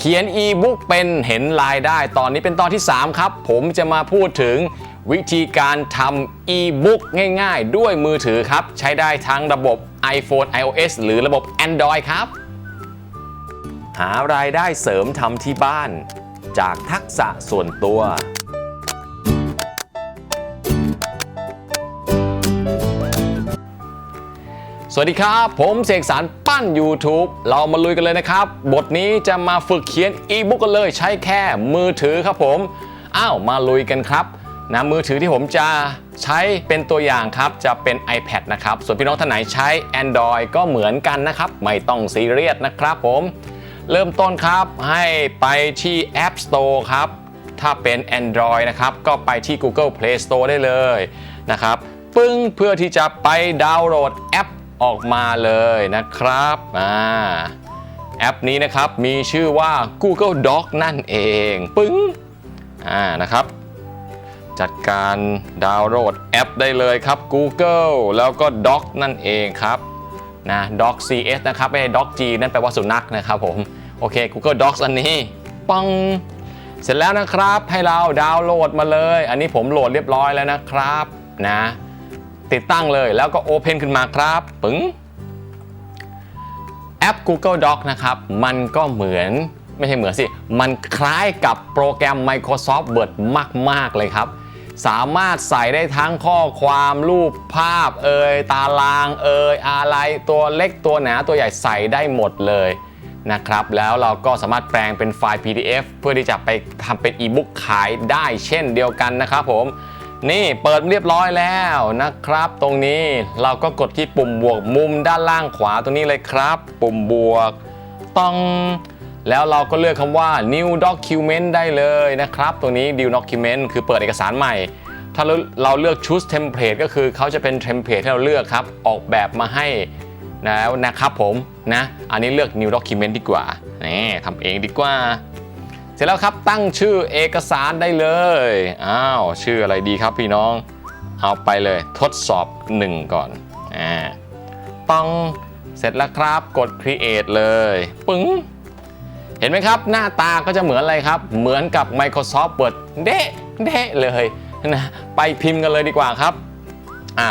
เขียนอีบุ๊กเป็นเห็นรายได้ ตอนนี้เป็นตอนที่ 3 ครับ ผมจะมาพูดถึงวิธีการทำอีบุ๊กง่ายๆ ด้วยมือถือครับ ใช้ได้ทั้งระบบ iPhone iOS หรือระบบ Android ครับ หารายได้เสริมทำที่บ้าน จากทักษะส่วนตัว วัสดีครับ ผมเสกสรรปั้น YouTube เรามาลุยกันเลยนะครับ บทนี้จะมาฝึกเขียนอีบุ๊กกันเลยใช้แค่มือถือครับผมอ้าวมาลุยกันครับนะมือถือที่ผมจะใช้เป็นตัวอย่างครับจะเป็น iPad นะครับ ส่วนพี่น้องท่านไหนใช้ Android ก็เหมือนกันนะครับ ไม่ต้องซีเรียสนะครับผม เริ่มต้นครับให้ไปที่ App Store ครับ ถ้าเป็น Android นะครับ ก็ไปที่ Google Play Store ได้เลยนะครับ ปึ้งเพื่อที่จะไปดาวน์โหลดแอป ออกมาเลยนะครับอ่าแอปนี้นะครับมีชื่อว่า Google Doc นั่นเองปึ้งอ่านะครับ จัดการดาวน์โหลดแอปได้เลยครับ Google แล้วก็ Doc นั่นเองครับนะ Doc CS นะครับไม่ใช่ Doc G นั่นแปลว่าสุนัขนะครับผมโอเค Google Docs อันนี้ปังเสร็จแล้วนะครับให้เราดาวน์โหลดมาเลย อันนี้ผมโหลดเรียบร้อยแล้วนะครับนะ ติดตั้งเลยแล้วก็ Open ขึ้นมาครับปึ้งแอป Google Doc นะครับ มันก็เหมือนไม่ใช่เหมือนสิ มันคล้ายกับโปรแกรม Microsoft Word มาก ๆ เลยครับ สามารถใส่ได้ทั้งข้อความรูปภาพเอ่ยตารางเอ่ยอะไรตัวเล็กตัวหนาตัวใหญ่ใส่ได้หมดเลยนะครับ แล้วเราก็สามารถแปลงเป็นไฟล์ PDF เพื่อที่จะไปทำเป็นอีบุ๊กขายได้เช่นเดียวกันนะครับผม นี่เปิดเรียบร้อยแล้วนะครับ ตรงนี้เราก็กดที่ปุ่มบวกมุมด้านล่างขวาตรงนี้เลยครับ ปุ่มบวกต้อง แล้วเราก็เลือกคำว่า new document ได้เลยนะครับตรงนี้ new document คือเปิดเอกสารใหม่ ถ้าเราเราเลือก choose template ก็คือเขาจะเป็น template ที่เราเลือกครับ ออกแบบมาให้แล้วนะครับผมนะ อันนี้เลือก new document ดีกว่านี่ทำเองดีกว่า เสร็จแล้วครับตั้งชื่อเอกสารได้เลยอ้าวชื่ออะไรดีครับพี่น้อง เอาไปเลยทดสอบ 1 ก่อนอ่าปังเสร็จแล้วครับกด create เลย ปึ้งเห็นไหมครับ หน้าตาก็จะเหมือนอะไรครับ เหมือนกับ Microsoft Word เดะเดะเลยนะไปพิมพ์กันเลยดีกว่าครับอ่า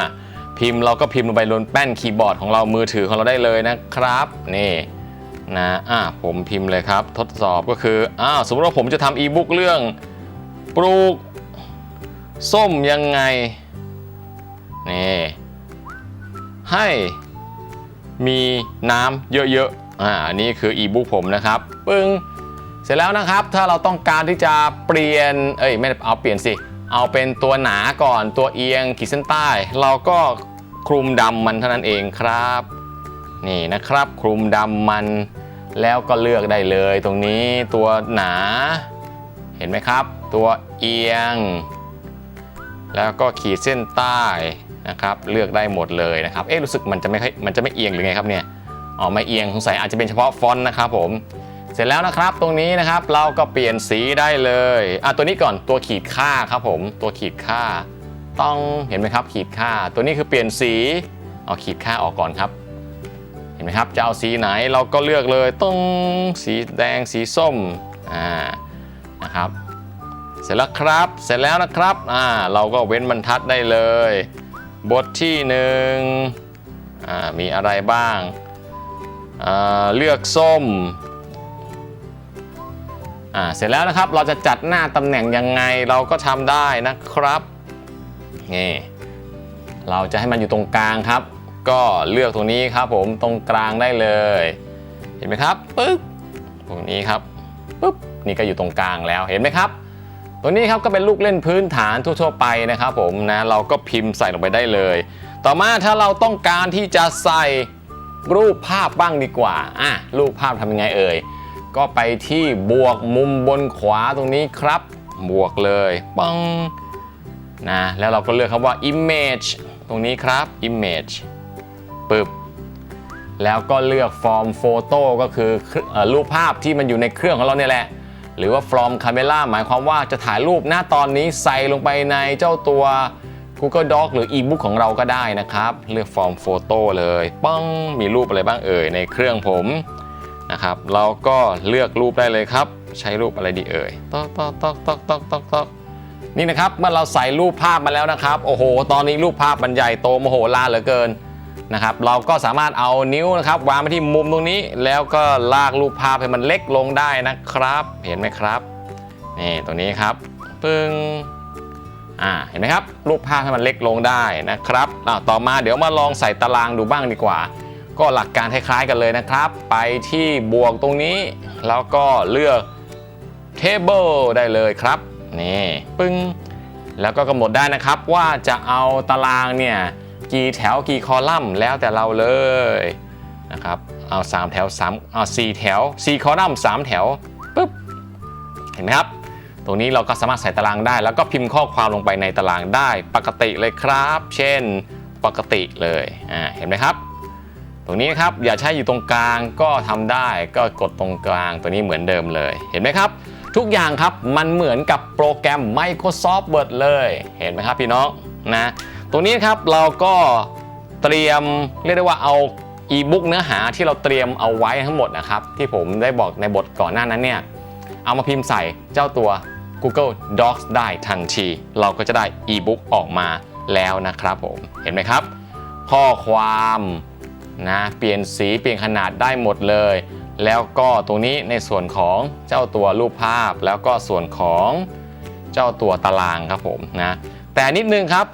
พิมพ์เราก็พิมพ์ลงไปบนแป้นคีย์บอร์ดของเรามือถือของเราได้เลยนะครับ นี่ นะอะผมพิมพ์เลยครับ ทดสอบก็คืออ้าวสมมติว่าผมจะทำอีบุ๊กเรื่องปลูกส้มยังไงนี่ให้มีน้ำเยอะๆอ่าอันนี้คืออีบุ๊กผมนะครับปึ้งเสร็จแล้วนะครับถ้าเราต้องการที่จะเปลี่ยนเอ้ยไม่เอาเปลี่ยนสิ เอาเป็นตัวหนาก่อนตัวเอียงขีดเส้นใต้ เราก็คลุมดำมันเท่านั้นเองครับ นี่นะครับคลุมดำมันแล้วก็เลือกได้เลยตรงนี้ตัวหนาเห็นไหมครับ ตัวเอียง แล้วก็ขีดเส้นใต้นะครับเลือกได้หมดเลยนะครับเอ๊ะรู้สึกมันจะไม่ค่อยมันจะไม่เอียงหรือไงครับเนี่ยอ๋อไม่เอียงสงสัยอาจจะเป็นเฉพาะฟอนต์นะครับผมเสร็จแล้วนะครับตรงนี้นะครับเราก็เปลี่ยนสีได้เลยอะตัวนี้ก่อนตัวขีดค่าครับผมตัวขีดค่า ต้องเห็นไหมครับขีดค่า ตัวนี้คือเปลี่ยนสีเอาขีดค่าออกก่อนครับ เห็นไหมครับจะเอาสีไหนเราก็เลือกเลยต้องสีแดงสีส้มอ่านะครับเสร็จแล้วครับเสร็จแล้วนะครับอ่าเราก็เว้นบรรทัดได้เลย บทที่หนึ่งอ่ามีอะไรบ้างอ่าเลือกส้มอ่าเสร็จแล้วนะครับเราจะจัดหน้าตำแหน่งยังไงเราก็ทำได้นะครับนี่เราจะให้มันอยู่ตรงกลางครับ ก็เลือกตรงนี้ครับผมตรงกลางได้เลย เห็นไหมครับปึ๊บตรงนี้ครับปึ๊บนี่ก็อยู่ตรงกลางแล้วเห็นไหมครับ ตัวนี้ครับก็เป็นลูกเล่นพื้นฐานทั่วๆไปนะครับผมนะเราก็พิมพ์ใส่ลงไปได้เลย ต่อมาถ้าเราต้องการที่จะใส่รูปภาพบ้างดีกว่าอะรูปภาพทำยังไงเอ่ยก็ไปที่บวกมุมบนขวาตรงนี้ครับ บวกเลยปังนะแล้วเราก็เลือกคำว่า image ตรงนี้ครับ image ปึ๊บแล้วก็เลือกฟอร์มโฟโต้ก็คือรูปภาพที่มันอยู่ในเครื่องของเราเนี่ยแหละ หรือว่าฟอร์มคาเมล่าหมายความว่าจะถ่ายรูปหน้าตอนนี้ใส่ลงไปในเจ้าตัว Google Doc หรือ e-book ของเราก็ได้นะครับ เลือกฟอร์มโฟโต้เลยป้องมีรูปอะไรบ้างเอ่ยในเครื่องผมนะครับ เราก็เลือกรูปได้เลยครับ ใช้รูปอะไรดีเอ่ยตอกตอกตอกตอกตอกตอกตอกนี่นะครับเมื่อเราใส่รูปภาพมาแล้วนะครับ โอ้โห ตอนนี้รูปภาพมันใหญ่โตมโหฬารเหลือเกิน นะครับเราก็สามารถเอานิ้วนะครับวางไปที่มุมตรงนี้ แล้วก็ลากรูปภาพให้มันเล็กลงได้นะครับ เห็นไหมครับนี่ตรงนี้ครับปึ้งอ่าเห็นไหมครับรูปภาพให้มันเล็กลงได้นะครับอ่าต่อมาเดี๋ยวมาลองใส่ตารางดูบ้างดีกว่า ก็หลักการคล้ายๆกันเลยนะครับ ไปที่บวกตรงนี้ แล้วก็เลือก table ได้เลยครับนี่ปึ้งแล้วก็กำหนดได้นะครับว่าจะเอาตารางเนี่ย กี่แถวกี่คอลัมน์แล้วแต่เราเลยนะครับเอา3แถว3เอา4แถว4คอลัมน์3แถวปุ๊บเห็นไหมครับตรงนี้เราก็สามารถใส่ตารางได้ แล้วก็พิมพ์ข้อความลงไปในตารางได้ปกติเลยครับ เช่นปกติเลยอ่าเห็นไหมครับ ตรงนี้ครับอย่าใช้อยู่ตรงกลางก็ทำได้ก็กดตรงกลางตัวนี้เหมือนเดิมเลยเห็นไหมครับ ทุกอย่างครับมันเหมือนกับโปรแกรม Microsoft Word เลยเห็นไหมครับพี่น้องนะ ตรงนี้ครับเราก็เตรียมเรียกได้ว่าเอาอีบุ๊กเนื้อหาที่เราเตรียมเอาไว้ทั้งหมดนะครับ ที่ผมได้บอกในบทก่อนหน้านั้นเนี่ยเอามาพิมพ์ใส่เจ้าตัว Google Docs ได้ทันที เราก็จะได้อีบุ๊กออกมาแล้วนะครับผมเห็นไหมครับ ข้อความนะเปลี่ยนสีเปลี่ยนขนาดได้หมดเลย แล้วก็ตรงนี้ในส่วนของเจ้าตัวรูปภาพ แล้วก็ส่วนของเจ้าตัวตารางครับผมนะแต่นิดนึงครับ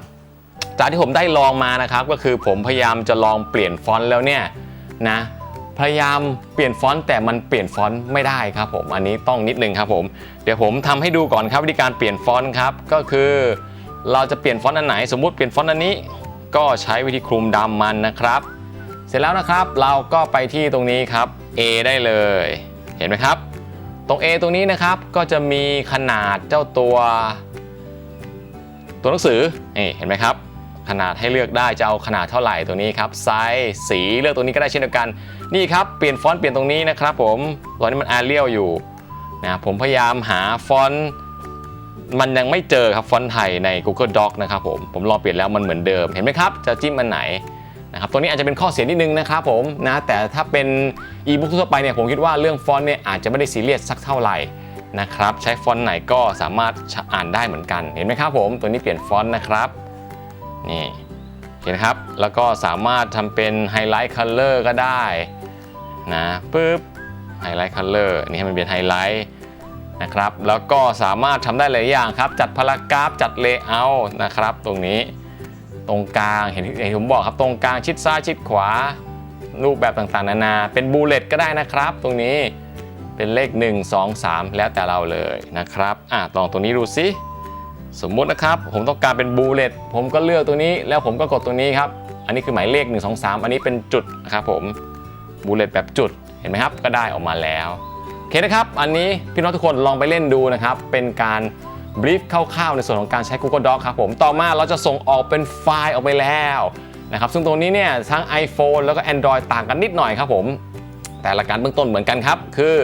จากที่ผมได้ลองมานะครับก็คือผมพยายามจะลองเปลี่ยนฟอนต์แล้วเนี่ยนะพยายามเปลี่ยนฟอนต์แต่มันเปลี่ยนฟอนต์ไม่ได้ครับผมอันนี้ต้องนิดนึงครับผมเดี๋ยวผมทำให้ดูก่อนครับวิธีการเปลี่ยนฟอนต์ครับก็คือ เราจะเปลี่ยนฟอนต์อันไหน สมมุติเปลี่ยนฟอนต์อันนี้ ก็ใช้วิธีคลุมดำมันนะครับ เสร็จแล้วนะครับเราก็ไปที่ตรงนี้ครับ A ได้เลย เห็นไหมครับ ตรง A ตรงนี้นะครับก็จะมีขนาดเจ้าตัว ตัวหนังสือนี่เห็นไหมครับ ขนาดให้เลือกได้จะเอาขนาดเท่าไหร่ตัวนี้ครับไซส์สีเลือกตรงนี้ก็ได้เช่นเดียวกันนี่ครับเปลี่ยนฟอนต์เปลี่ยนตรงนี้นะครับผมตอนนี้มันอาเรียลอยู่นะผมพยายามหาฟอนต์มันยังไม่เจอครับฟอนต์ไทยใน Google Doc นะครับผมผมลองเปลี่ยนแล้วมันเหมือนเดิมเห็นไหมครับ จะจิ้มอันไหนนะครับตัวนี้อาจจะเป็นข้อเสียนิดนึงนะครับผมนะแต่ถ้าเป็นอีบุ๊กทั่วไปเนี่ยผมคิดว่าเรื่องฟอนต์เนี่ยอาจจะไม่ได้ซีเรียสสักเท่าไหร่นะครับใช้ฟอนต์ไหนก็สามารถอ่านได้เหมือนกันเห็นไหมครับผมตัวนี้เปลี่ยนฟอนต์นะครับ นี่เห็นครับ แล้วก็สามารถทำเป็นไฮไลท์คัลเลอร์ก็ได้นะปึ๊บไฮไลท์คัลเลอร์นี่ให้มันเป็นไฮไลท์นะครับ แล้วก็สามารถทำได้หลายอย่างครับ จัดพารากราฟจัดเลเยอร์นะครับ ตรงนี้ตรงกลางเห็นอย่างที่ผมบอกครับตรงกลางชิดซ้ายชิดขวา รูปแบบต่างๆ นานา เป็นบูเลตก็ได้นะครับ ตรงนี้เป็นเลข 1 2 3 แล้วแต่เราเลยนะครับอะลองตรงนี้ดูซิ สมมุตินะครับ ผมต้องการเป็นบูเลตผมก็เลือกตัวนี้แล้วผมก็กดตัวนี้ครับ อันนี้คือหมายเลข 1 2 3 อันนี้เป็นจุดนะครับผมบูเลตแบบจุดเห็นไหมครับ ก็ได้ออกมาแล้วโอเคนะครับ อันนี้พี่น้องทุกคนลองไปเล่นดูนะครับ เป็นการบรีฟคร่าวๆในส่วนของการใช้ Google Doc ครับผมต่อมาเราจะส่งออกเป็นไฟล์ออกไปแล้วนะครับซึ่งตรงนี้เนี่ยทั้ง iPhone แล้วก็ Android ต่างกันนิดหน่อยครับผม แต่หลักการเบื้องต้นเหมือนกันครับ คือ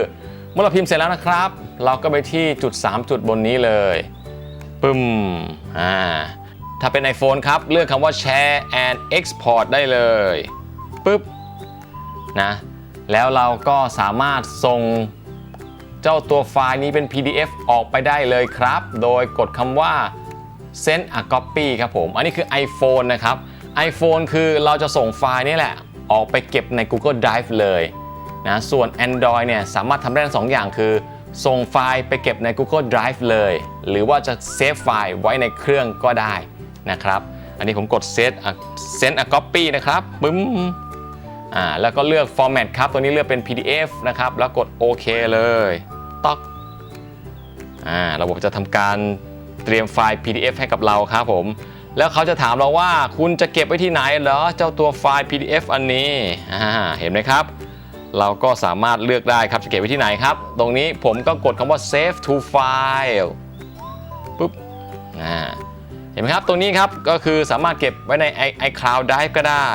เมื่อเราพิมพ์เสร็จแล้วนะครับ เราก็ไปที่จุด 3 จุดบนนี้เลย ปึ้มอ่าถ้าเป็น iPhone ครับ เลือกคำว่า share and export ได้เลยปึ๊บนะแล้วเราก็สามารถส่งเจ้าตัวไฟล์นี้เป็น PDF ออกไปได้เลยครับ โดยกดคำว่า send a copy ครับผม อันนี้คือ iPhone นะครับ iPhone คือเราจะส่งไฟล์นี้แหละ ออกไปเก็บใน Google Drive เลยนะส่วน Android เนี่ยสามารถทำได้ทั้งสองอย่างคือ ส่งไฟล์ไปเก็บใน Google Drive เลย หรือว่าจะเซฟไฟล์ไว้ในเครื่องก็ได้นะครับ อันนี้ผมกด set a send a copy นะครับปึ้มอ่าแล้วก็เลือก format ครับ ตัวนี้เลือกเป็น PDF นะครับ แล้วกดโอเคเลยต๊อกอ่าระบบจะทำการเตรียมไฟล์ PDF ให้กับเราครับผม แล้วเขาจะถามเราว่าคุณจะเก็บไว้ที่ไหนเหรอ เจ้าตัวไฟล์ PDF อันนี้อ่าเห็นไหมครับ เราก็สามารถเลือกได้ครับจะเก็บไว้ที่ไหนครับ ตรงนี้ผมก็กดคำว่า save to file ปุ๊บอ่าเห็นไหมครับ ตรงนี้ครับก็คือสามารถเก็บไว้ใน iCloud Drive ก็ได้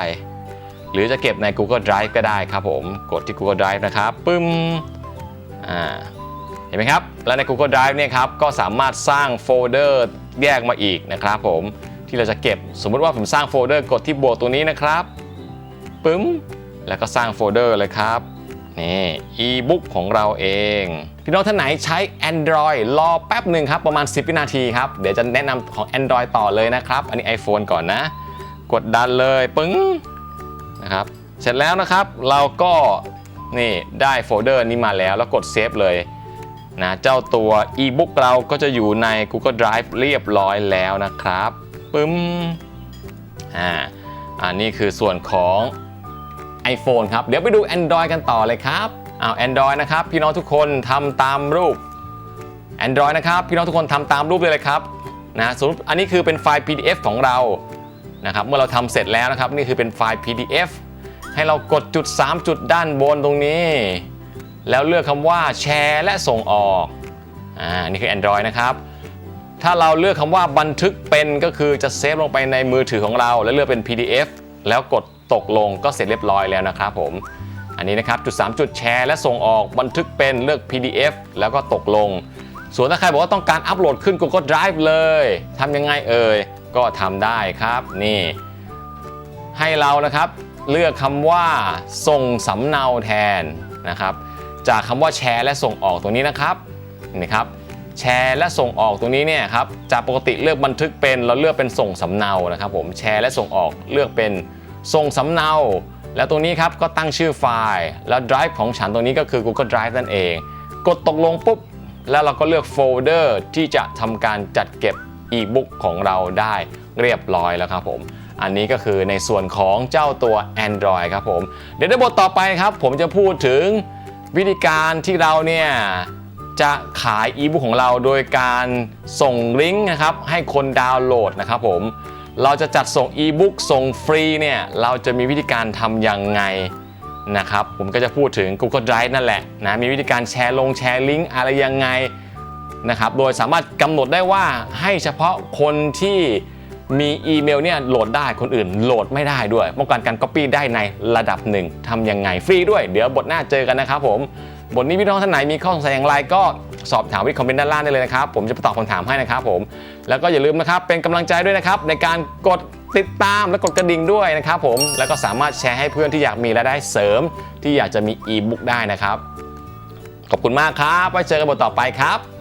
หรือจะเก็บใน Google Drive ก็ได้ครับผมกดที่ Google Drive นะครับปึ้มอ่าเห็นไหมครับ แล้วใน Google Drive เนี่ยครับก็สามารถสร้างโฟลเดอร์แยกมาอีกนะครับผมที่เราจะเก็บสมมุติว่าผมสร้างโฟลเดอร์กดที่บวกตัวนี้นะครับปึ้ม แล้วก็สร้างโฟลเดอร์เลยครับนี่อีบุ๊กของเราเอง พี่น้องท่านไหนใช้ Android รอแป๊บหนึ่งครับ ประมาณ 10 วินาทีครับ เดี๋ยวจะแนะนำของ Android ต่อเลยนะครับ อันนี้ iPhone ก่อนนะ กดดันเลยปึ้งนะครับ เสร็จแล้วนะครับเราก็นี่ได้โฟลเดอร์นี้มาแล้วแล้วกดเซฟเลยนะเจ้าตัว e-book เราก็จะอยู่ใน Google Drive เรียบร้อยแล้วนะครับปึ้มอ่าอันนี้คือส่วนของ iPhone ครับ เดี๋ยวไปดู Android กันต่อเลยครับอ้าว Android นะครับ พี่น้องทุกคนทำตามรูป Android นะครับ พี่น้องทุกคนทำตามรูปเลยเลยครับนะสมมติอันนี้คือเป็นไฟล์ PDF ของเรานะครับเมื่อเราทำเสร็จแล้วนะครับ นี่คือเป็นไฟล์ PDF ให้เรากดจุด 3 จุดด้านบนตรงนี้ แล้วเลือกคำว่าแชร์และส่งออกอ่านี่คือ Android นะครับ ถ้าเราเลือกคำว่าบันทึกเป็นก็คือจะเซฟลงไปในมือถือของเรา แล้วเลือกเป็น PDF แล้วกด ตกลงก็เสร็จเรียบร้อยแล้วนะครับผม อันนี้นะครับจุด 3 จุดแชร์และส่งออกบันทึกเป็นเลือก PDF แล้วก็ตกลง ส่วนถ้าใครบอกว่าต้องการอัปโหลดขึ้น Google Drive เลยทำยังไงเอ่ยก็ทำได้ครับนี่ ให้เรานะครับเลือกคำว่าส่งสำเนาแทนนะครับ จากคำว่าแชร์และส่งออกตรงนี้นะครับนี่ครับแชร์และส่งออกตรงนี้เนี่ยครับจากปกติเลือกบันทึกเป็นเราเลือกเป็นส่งสำเนานะครับ ผมแชร์และส่งออกเลือกเป็น ส่งสำเนา แล้วตรงนี้ครับก็ตั้งชื่อไฟล์ แล้ว Drive ของฉันตรงนี้ก็คือ Google Drive นั่นเอง กดตกลงปุ๊บ แล้วเราก็เลือกโฟลเดอร์ที่จะทำการจัดเก็บอีบุ๊กของเราได้เรียบร้อยแล้วครับผม อันนี้ก็คือในส่วนของเจ้าตัว Android ครับผม เดี๋ยวในบทต่อไปครับ ผมจะพูดถึงวิธีการที่เราเนี่ยจะขายอีบุ๊กของเราโดยการส่งลิงก์นะครับให้คนดาวน์โหลดนะครับผม เราจะจัดส่งอีบุ๊กส่งฟรีเนี่ยเราจะมีวิธีการทำยังไงนะครับผมก็จะพูดถึง Google Drive นั่นแหละนะมีวิธีการแชร์ลงแชร์ลิงก์อะไรยังไงนะครับโดยสามารถกำหนดได้ว่าให้เฉพาะคนที่มีอีเมลเนี่ยโหลดได้คนอื่นโหลดไม่ได้ด้วยป้องกันการ Copy ได้ในระดับหนึ่งทำยังไงฟรีด้วย เดี๋ยวบทหน้าเจอกันนะครับผม บทนี้พี่น้องท่านไหนมีข้อสงสัยอย่างไรก็สอบถามวิคอมเมนต์ด้านล่างได้เลยนะครับ ผมจะตอบคำถามให้นะครับผมแล้วก็อย่าลืมนะครับเป็นกำลังใจด้วยนะครับในการกดติดตามและกดกระดิ่งด้วยนะครับผมแล้วก็สามารถแชร์ให้เพื่อนที่อยากมีรายได้เสริม ที่อยากจะมีอีบุ๊กได้นะครับ ขอบคุณมากครับไว้เจอกันบทต่อไปครับ